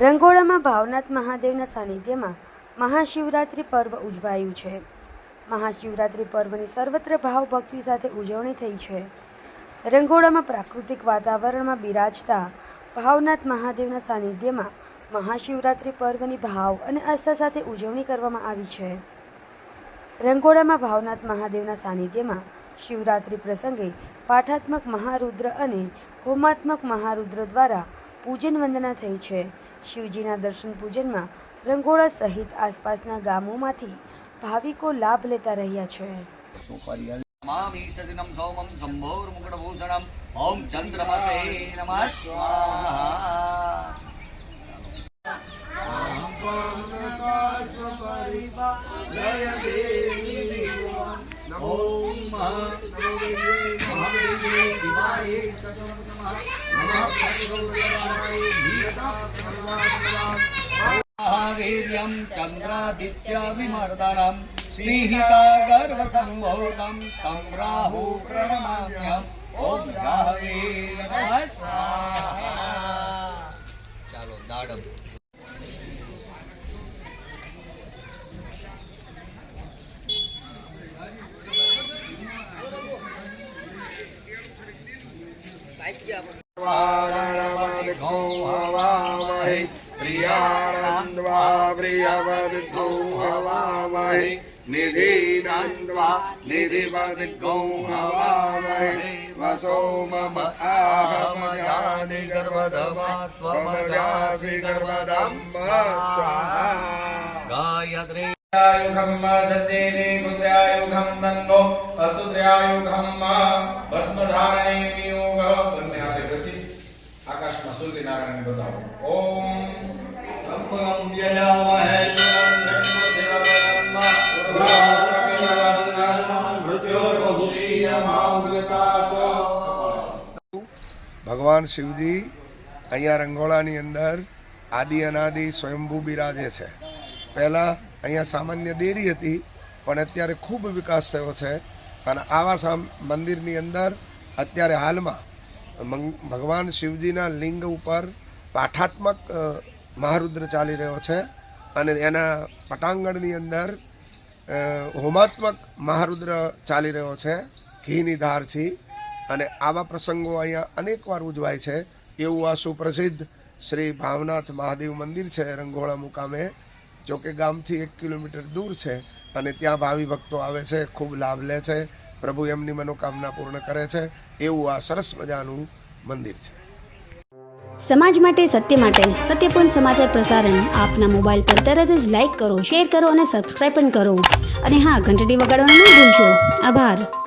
રંગોળામાં ભાવનાથ મહાદેવના સાનિધ્યમાં મહાશિવરાત્રિ પર્વ ઉજવાયું છે. મહાશિવરાત્રિ પર્વની સર્વત્ર ભાવભક્તિ સાથે ઉજવણી થઈ છે. રંગોળામાં પ્રાકૃતિક વાતાવરણમાં બિરાજતા ભાવનાથ મહાદેવના સાનિધ્યમાં મહાશિવરાત્રિ પર્વની ભાવ અને આસ્થા સાથે ઉજવણી કરવામાં આવી છે. રંગોળામાં ભાવનાથ મહાદેવના સાનિધ્યમાં શિવરાત્રિ પ્રસંગે પાઠાત્મક મહારુદ્ર અને હોમાત્મક મહારુદ્ર દ્વારા પૂજન વંદના થઈ છે. શિવજીના દર્શન પૂજનમાં રંગોળા સહિત આસપાસના ગામોમાંથી ભાવિકો લાભ લેતા રહ્યા છે. ઓમ ગર્ભસંભોગમ તમ રાહુ પ્રણમામ્યહમ ઓમ રાહવે નમઃ સ્વાહા ચાલો દાડમ વારાણવાદઘો હવામહે પ્રિયાનંદવા પ્રિયવદઘો હવામહે નિધિનંદવા નિધિવદઘો હવામહે વસો મમ આહમયાનિ ગર્ભધમા ત્વમજાસી ગર્ભધમ સ્વાહા ગાયત્રી त्रयायुगं सद्देवे कुत्र्यायुगं तन्नो अस्तु त्रयायुगं भस्मधारणे આકાશમાં સૂર્યનારાયણ બતાવો ઓમ ભગવાન શિવજી અહીંયા રંગોળાની અંદર આદિ અનાદિ સ્વયંભૂ બિરાજે છે. પહેલાં અહીંયા સામાન્ય દેરી હતી, પણ અત્યારે ખૂબ વિકાસ થયો છે. અને આવા મંદિરની અંદર અત્યારે હાલમાં ભગવાન શિવજીના લિંગ ઉપર પાઠાત્મક મહારુદ્ર ચાલી રહ્યો છે અને એના પટાંગણની અંદર હોમાત્મક મહારુદ્ર ચાલી રહ્યો છે ઘીની ધારથી. અને આવા પ્રસંગો અહીંયા અનેકવાર ઉજવાય છે. એવું આ સુપ્રસિદ્ધ શ્રી ભાવનાથ મહાદેવ મંદિર છે રંગોળા મુકામે, જો કે ગામથી એક કિલોમીટર દૂર છે અને ત્યાં ભાવિ ભક્તો આવે છે, ખૂબ લાભ લે છે, પ્રભુ એમની મનોકામના પૂર્ણ કરે છે. એવું આ સરસ મજાનું મંદિર છે. સમાજ માટે, સત્ય માટે સત્યપૂર્ણ સમાચાર પ્રસારણ આપના મોબાઈલ પર તરત જ લાઈક કરો, શેર કરો અને સબસ્ક્રાઈબ પણ કરો. અને હા, ઘંટડી વગાડવાનું ન ભૂલશો. આભાર.